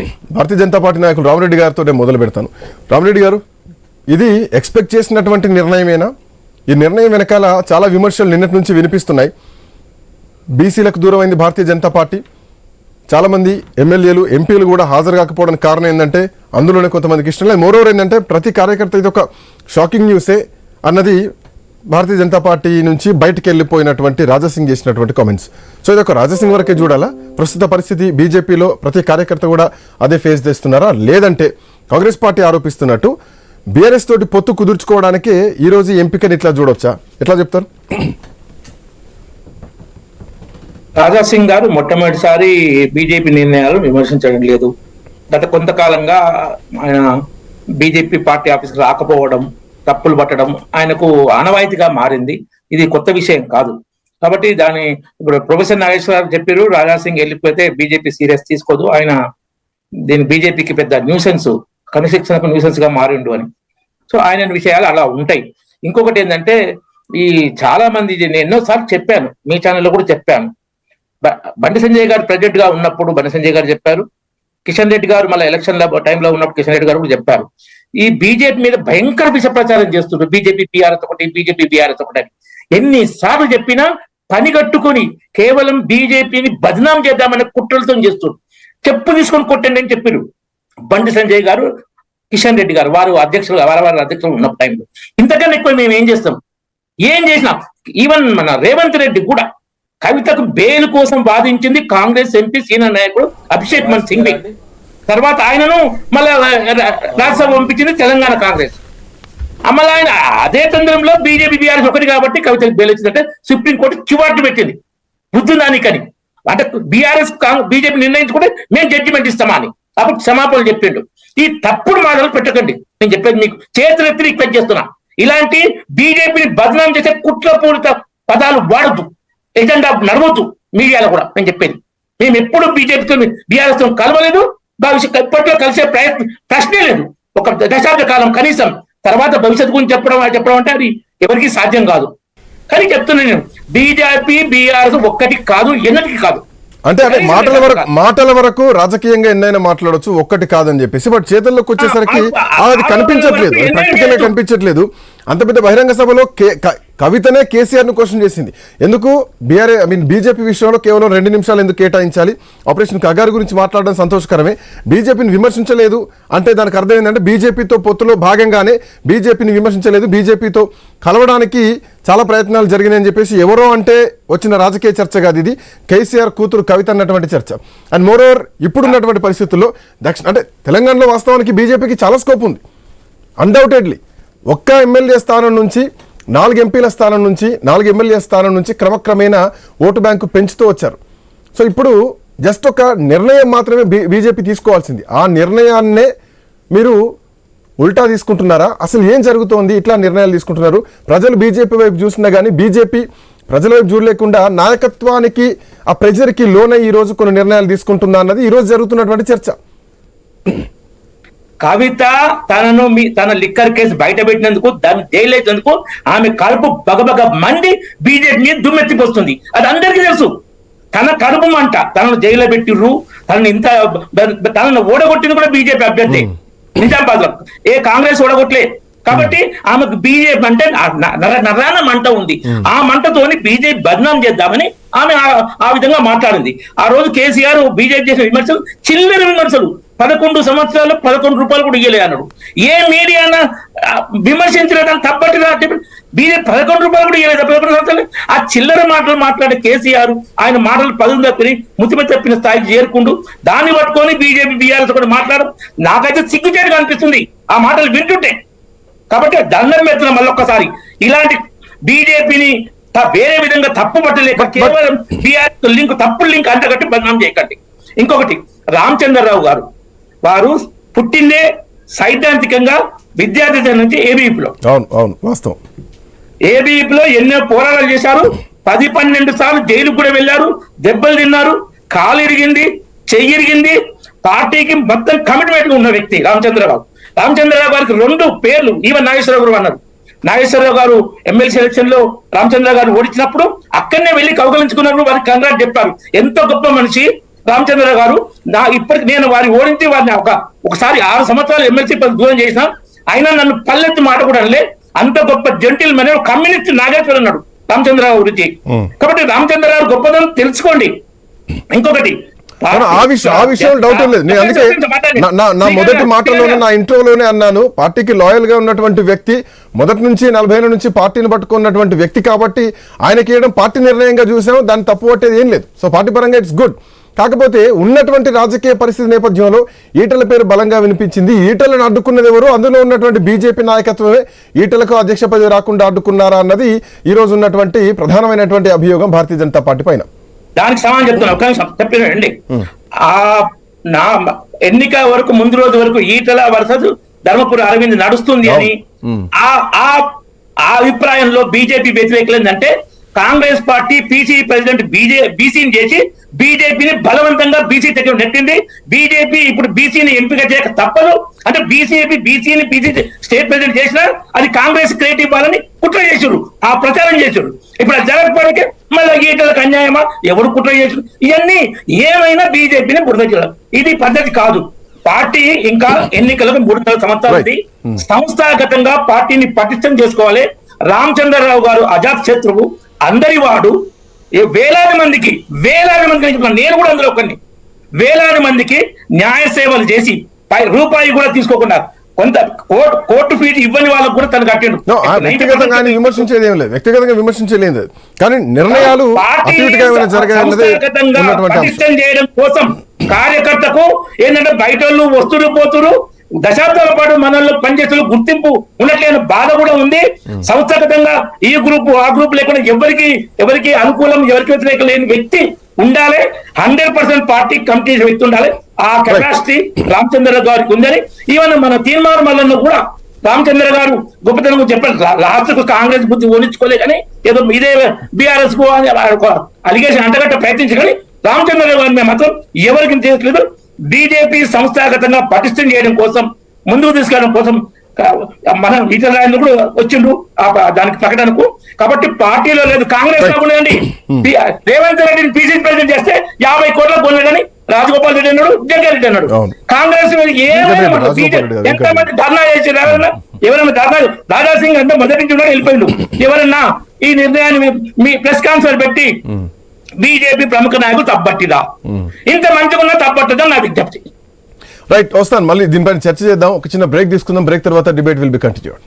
చేయండి భారతీయ జనతా పార్టీ నాయకులు రామరెడ్డి గారితో నేను మొదలు పెడతాను. రామరెడ్డి గారు ఇది ఎక్స్పెక్ట్ చేసినటువంటి నిర్ణయమేనా? ఈ నిర్ణయం వెనకాల చాలా విమర్శలు నిన్నటి నుంచి వినిపిస్తున్నాయి. బీసీలకు దూరమైంది భారతీయ జనతా పార్టీ. చాలామంది ఎమ్మెల్యేలు ఎంపీలు కూడా హాజరు కాకపోవడానికి కారణం ఏంటంటే అందులోనే కొంతమందికి ఇష్టం లేదు. మోరోవర్ ఏంటంటే ప్రతి కార్యకర్త ఇది ఒక షాకింగ్ న్యూసే అన్నది భారతీయ జనతా పార్టీ నుంచి బయటకు వెళ్ళిపోయినటువంటి రాజాసింగ్ చేసినటువంటి కామెంట్స్ సో ఇది ఒక రాజాసింగ్ వరకే చూడాలా? ప్రస్తుత పరిస్థితి బీజేపీలో ప్రతి కార్యకర్త కూడా అదే ఫేస్ చేస్తున్నారా? లేదంటే కాంగ్రెస్ పార్టీ ఆరోపిస్తున్నట్టు బీఆర్ఎస్ తోటి పొత్తు కుదుర్చుకోవడానికి ఈ రోజు ఎంపికని ఇట్లా చూడొచ్చా? ఎట్లా చెప్తారు? రాజా సింగ్ గారు మొట్టమొదటిసారి బీజేపీ నిర్ణయాలు విమర్శించడం లేదు. గత కొంతకాలంగా ఆయన బీజేపీ పార్టీ ఆఫీస్కి రాకపోవడం తప్పులు పట్టడం ఆయనకు ఆనవాయితీగా మారింది. ఇది కొత్త విషయం కాదు. కాబట్టి దాని ఇప్పుడు ప్రొఫెసర్ నాగేశ్వర చెప్పారు రాజాసింగ్ వెళ్ళిపోతే బీజేపీ సీరియస్ తీసుకోదు. ఆయన దీని బీజేపీకి పెద్ద న్యూసెన్స్ క్రమశిక్షణకు న్యూసెన్స్గా మారిండు అని. సో ఆయన విషయాలు అలా ఉంటాయి. ఇంకొకటి ఏంటంటే ఈ చాలా మంది నేను ఎన్నోసార్లు చెప్పాను. మీ ఛానల్లో కూడా చెప్పాను. బండి సంజయ్ గారు ప్రెసిడెంట్గా ఉన్నప్పుడు బండి సంజయ్ గారు చెప్పారు. కిషన్ రెడ్డి గారు మళ్ళీ ఎలక్షన్ టైంలో ఉన్నప్పుడు కిషన్ రెడ్డి గారు కూడా చెప్పారు. ఈ బీజేపీ మీద భయంకర విష ప్రచారం చేస్తున్నారు బీజేపీ బీఆర్ఎస్ ఒకటి బీజేపీ బీఆర్ఎస్ ఒకటి అని. ఎన్నిసార్లు చెప్పినా పని కట్టుకొని కేవలం బీజేపీని బదనాం చేద్దామనే కుట్రలతో చేస్తున్నారు చెప్పు తీసుకొని కొట్టండి అని చెప్పారు బండి సంజయ్ గారు కిషన్ రెడ్డి గారు వారు అధ్యక్షులు వారి వారి అధ్యక్షులు ఉన్న టైంలో. ఇంతకన్నా ఎక్కువ మేము ఏం చేస్తాం? ఏం చేసినా ఈవెన్ మన రేవంత్ రెడ్డి కూడా కవితకు బెయిల్ కోసం వాదించింది కాంగ్రెస్ ఎంపీ సీనియర్ నాయకుడు అభిషేక్ మన్ సింగ్ తర్వాత ఆయనను మళ్ళా రాజ్యసభ పంపించింది తెలంగాణ కాంగ్రెస్. మళ్ళీ ఆయన అదే తొందరలో బీజేపీ బీఆర్ఎస్ ఒకటి కాబట్టి కవితకు బేలొచ్చిందంటే సుప్రీంకోర్టు చివాట్లు పెట్టింది. బుద్ధుదానికని అంటే బీఆర్ఎస్ బీజేపీ నిర్ణయించుకుంటే మేము జడ్జిమెంట్ ఇస్తామని. అని అప్పుడు క్షమాపణలు చెప్పిండు. ఈ తప్పుడు మాటలు పెట్టకండి. నేను చెప్పేది మీకు చేతులెత్తి రిక్వెస్ట్ చేస్తున్నా. ఇలాంటి బీజేపీని బదనాం చేసే కుట్రపూరిత పదాలు వాడద్దు. ఎజెండా నడవద్దు మీడియాలో కూడా నేను చెప్పేది. మేము ఎప్పుడు బీజేపీతో బీఆర్ఎస్ కలవలేదు. భవిష్యత్ ఇప్పట్లో కలిసే ప్రయత్నం ప్రశ్నే లేదు. ఒక దశాబ్ద కాలం కనీసం తర్వాత భవిష్యత్తు గురించి చెప్పడం చెప్పడం అంటే అది ఎవరికి సాధ్యం కాదు. కానీ చెప్తున్నా నేను బీజేపీ బీఆర్ఎస్ ఒక్కటి కాదు ఎన్నటికి కాదు. అంటే అంటే మాటల వరకు మాటల వరకు రాజకీయంగా ఎన్నైనా మాట్లాడొచ్చు ఒక్కటి కాదని చెప్పేసి బట్ చేతుల్లోకి వచ్చేసరికి అది కనిపించట్లేదు. ప్రాక్టికల్గా. కనిపించట్లేదు. అంత పెద్ద బహిరంగ సభలో కే- కవితనే కేసీఆర్ను క్వశ్చన్ చేసింది. ఎందుకు? బీఆర్ఏ ఐ మీన్ బీజేపీ విషయంలో కేవలం రెండు నిమిషాలు ఎందుకు కేటాయించాలి? ఆపరేషన్ కగారు గురించి మాట్లాడడం సంతోషకరమే. బీజేపీని విమర్శించలేదు అంటే దానికి అర్థం ఏంటంటే బీజేపీతో పొత్తులో భాగంగానే బీజేపీని విమర్శించలేదు. బీజేపీతో కలవడానికి చాలా ప్రయత్నాలు జరిగినాయని చెప్పేసి ఎవరో అంటే వచ్చిన రాజకీయ చర్చ కాదు ఇది. కేసీఆర్ కూతురు కవిత అన్నటువంటి చర్చ. అండ్ మోర్ ఓవర్ ఇప్పుడున్నటువంటి పరిస్థితుల్లో దక్షిణ అంటే తెలంగాణలో వాస్తవానికి బీజేపీకి చాలా స్కోప్ ఉంది. అన్డౌటెడ్లీ ఒక్క ఎమ్మెల్యే స్థానం నుంచి నాలుగు ఎంపీల స్థానం నుంచి నాలుగు ఎమ్మెల్యే స్థానం నుంచి క్రమక్రమేణా ఓటు బ్యాంకు పెంచుతూ వచ్చారు. సో ఇప్పుడు జస్ట్ ఒక నిర్ణయం మాత్రమే బీ బీజేపీ తీసుకోవాల్సింది. ఆ నిర్ణయాన్నే మీరు ఉల్టా తీసుకుంటున్నారా? అసలు ఏం జరుగుతోంది? ఇట్లా నిర్ణయాలు తీసుకుంటున్నారు. ప్రజలు బీజేపీ వైపు చూసినా కానీ బీజేపీ ప్రజల వైపు చూడలేకుండా నాయకత్వానికి ఆ ప్రెజర్కి లోనై ఈరోజు కొన్ని నిర్ణయాలు తీసుకుంటుందా అన్నది ఈరోజు జరుగుతున్నటువంటి చర్చ. కవిత తనను మీ తన లిక్కర్ కేసు బయట పెట్టినందుకు దాన్ని జైలు వేసినందుకు ఆమె కడుపు బగబగ మండి బీజేపీ మీద దుమ్మెత్తిపోస్తుంది. అది అందరికీ తెలుసు. తన కడుపు మంట తనను జైల్లో పెట్టిర్రు. తనను ఇంత తనను ఓడగొట్టింది కూడా బీజేపీ అభ్యర్థి. నిజామాబాద్లో ఏ కాంగ్రెస్ ఓడగొట్టలే కాబట్టి ఆమెకు బీజేపీ అంటే నరాన మంట ఉంది. ఆ మంటతోని బీజేపీ బదనాం చేద్దామని ఆమె ఆ- ఆ విధంగా మాట్లాడింది. ఆ రోజు కేసీఆర్ బీజేపీ చేసిన విమర్శలు చిల్లర విమర్శలు. పదకొండు సంవత్సరాలు పదకొండు రూపాయలు కూడా ఇయ్యలే అన్నాడు. ఏ మీడియా విమర్శించడం తప్పటి బీజేపీ పదకొండు రూపాయలు కూడా ఇయ్యలేదు పదకొండు సంవత్సరాలు ఆ చిల్లర మాటలు మాట్లాడే కేసీఆర్ ఆయన మాటలు పదులు తప్పిని ముతిమ తప్పిన స్థాయికి చేరుకుంటూ దాన్ని పట్టుకొని బీజేపీ బీఆర్ఎస్ కూడా మాట్లాడడం నాకైతే సిగ్గుచేటుగా అనిపిస్తుంది. ఆ మాటలు వింటుంటే. కాబట్టి దండం పెడుతున్నాం మళ్ళొక్కసారి. ఇలాంటి బీజేపీని వేరే విధంగా తప్పు పట్టలేక కేవలం బీఆర్ లింక్ తప్పుడు లింక్ అంటగట్టి బదనాం చేయకండి. ఇంకొకటి రామచంద్రరావు గారు. వారు పుట్టిందే సైద్ధాంతికంగా విద్యార్థి నుంచి ఏబీపీలో అవును అవును వాస్తవం. ఏబీపీలో ఎన్నో పోరాటాలు చేశారు. పది పన్నెండు సార్లు జైలుకు కూడా వెళ్ళారు. దెబ్బలు తిన్నారు. కాలు ఇరిగింది చెయ్యి ఇరిగింది. పార్టీకి మొత్తం కమిట్మెంట్ ఉన్న వ్యక్తి రామచంద్రరావు. రామచంద్రరావు గారికి రెండు పేర్లు ఈవెన్ నాగేశ్వరరావు గారు అన్నారు. నాగేశ్వరరావు గారు ఎమ్మెల్సీ ఎలక్షన్లో రామచంద్ర గారు ఓడించినప్పుడు అక్కడనే వెళ్ళి కౌగలించుకున్నారు వారికి కంగ్రాట్ చెప్పారు. ఎంతో గొప్ప మనిషి రామచంద్ర గారు నా ఇప్పటికి నేను వారిని ఓడించి వారిని ఒక ఒకసారి ఆరు సంవత్సరాలు ఎమ్మెల్సీ దూరం చేసిన అయినా నన్ను పల్లెత్తి మాట కూడా అనలే. అంత గొప్ప జంటిల్ మెన్ కమ్యూనిస్ట్ నాగేశ్వర అన్నాడు రామచంద్రరావు గురించి. కాబట్టి రామచంద్రరావు గొప్పదనం తెలుసుకోండి. ఇంకొకటి ఆ విషయం ఆ విషయంలో డౌట్ లేదు. నేను అందుకే నా- మొదటి మాటలోనే నా ఇంట్రోలోనే అన్నాను. పార్టీకి లాయల్గా ఉన్నటువంటి వ్యక్తి మొదటి నుంచి నలభై నుంచి పార్టీని పట్టుకున్నటువంటి వ్యక్తి కాబట్టి ఆయనకి ఇవ్వడం పార్టీ నిర్ణయంగా చూసాం దాన్ని తప్పు పట్టేది ఏం లేదు. సో పార్టీ పరంగా ఇట్స్ గుడ్ కాకపోతే ఉన్నటువంటి రాజకీయ పరిస్థితి నేపథ్యంలో ఈటల పేరు బలంగా వినిపించింది. ఈటలను అడ్డుకున్నది ఎవరు? అందులో ఉన్నటువంటి బీజేపీ నాయకత్వమే. ఈటలకు అధ్యక్ష పదవి రాకుండా అడ్డుకున్నారా అన్నది ఈ రోజు ఉన్నటువంటి ప్రధానమైనటువంటి అభియోగం భారతీయ జనతా పార్టీ పైన. దానికి సమానం చెప్తున్నా. ఒక చెప్పినండి ఆ నా ఎన్నిక వరకు ముందు రోజు వరకు ఈటల వర్సెస్ ధర్మపురి అరవింద్ నడుస్తుంది అని ఆ ఆ అభిప్రాయంలో బీజేపీ వ్యతిరేకులు ఏంటంటే Congress party PC president BJ బీసీని చేసి బీజేపీని బలవంతంగా బీసీ దగ్గర నెట్టింది. బీజేపీ ఇప్పుడు బీసీని ఎంపిక చేయక తప్పదు. అంటే బీసీపీ బీసీని బీసీ స్టేట్ ప్రెసిడెంట్ చేసినా అది కాంగ్రెస్ క్రియేట్ ఇవ్వాలని కుట్ర చేసారు ఆ ప్రచారం చేసారు ఇప్పుడు అది జరగకపోవడానికి మళ్ళీ ఈటలకు అన్యాయమా? ఎవరు కుట్ర చేసారు ఇవన్నీ ఏమైనా బీజేపీని బురద జల్లడం. ఇది పద్ధతి కాదు. పార్టీ ఇంకా ఎన్నికలకు మూడున్నర సంవత్సరాలు ఉంది. సంస్థాగతంగా పార్టీని పటిష్టం చేసుకోవాలి. రామచంద్రరావు గారు అజాత్ శత్రువు. అందరి వాడు వేలాది మందికి వేలాది మందికి చెప్తున్నాను, నేను కూడా అందులో ఒకరిని వేలాది మందికి న్యాయ సేవలు చేసి పై రూపాయి కూడా తీసుకోకుండా కొంత కోర్టు కోర్టు ఫీజు ఇవ్వని వాళ్ళకు కూడా తను కట్టిండు. వ్యక్తిగతంగా విమర్శించేది ఏం లేదు. వ్యక్తిగతంగా విమర్శించేది ఏం లేదు. కానీ నిర్ణయాలు పటిష్టం చేయడం కోసం కార్యకర్తకు ఏంటంటే బయట వాళ్ళు వస్తువులు పోతురు దశాబ్దాల పాటు మనల్లో పనిచేస్తున్న గుర్తింపు ఉన్నట్లయిన బాధ కూడా ఉంది. సంస్థాగతంగా ఈ గ్రూప్ ఆ గ్రూప్ లేకుండా ఎవరికి ఎవరికి అనుకూలం ఎవరికి వ్యతిరేకం లేని వ్యక్తి ఉండాలి. హండ్రెడ్ పర్సెంట్ పార్టీ కమిటీ వ్యక్తి ఉండాలి. ఆ కెపాసిటీ రామచంద్ర గారికి ఉందని. ఈవెన్ మన తీర్మానం వల్ల కూడా రామచంద్ర గారు గొప్పతనం చెప్పారు. లాస్ట్కు కాంగ్రెస్ బుద్ధి ఓడించుకోలే కానీ ఏదో ఇదే బీఆర్ఎస్కు అలిగేషన్ అంటగట్ట ప్రయత్నించి కానీ రామచంద్ర గారు మేము మాత్రం ఎవరికి చేయట్లేదు బీజేపీ సంస్థాగతంగా పటిష్టం చేయడం కోసం ముందుకు తీసుకెళ్ళడం కోసం మన ఈటల రాజేంద్ర కూడా వచ్చిండు దానికి ప్రకటనకు కాబట్టి పార్టీలో లేదు కాంగ్రెస్లో కూడా లేదండి. పి- రేవంత్ రెడ్డిని పీసీసీ ప్రెసిడెంట్ చేస్తే యాభై కోట్ల కొనలేదని రాజగోపాల్ రెడ్డి అన్నాడు జగ్గారెడ్డి రెడ్డి అన్నాడు. కాంగ్రెస్ మీద ఏమైనా రెడ్డి, మాట్లాడు. రాజగోపాల్ రెడ్డి కాదు, ఎంత మంది ధర్నా చేసి ఎవరైనా ధర్నా రాజా సింగ్ అంటే మొదటి నుంచి వెళ్ళిపోయిండు ఎవరన్నా ఈ నిర్ణయాన్ని మీ- మీ ప్రెస్ కాన్ఫరెన్స్ పెట్టి బీజేపీ ప్రముఖ నాయకులు తప్పట్టిదా? ఇంత మంచిగా ఉన్నా తప్పట్టదా నా విజ్ఞప్తి? రైట్ వస్తాను. మళ్ళీ దీనిపైన చర్చ చేద్దాం. ఒక చిన్న బ్రేక్ తీసుకుందాం. బ్రేక్ తర్వాత డిబేట్ విల్ బి కంటిన్యూడ్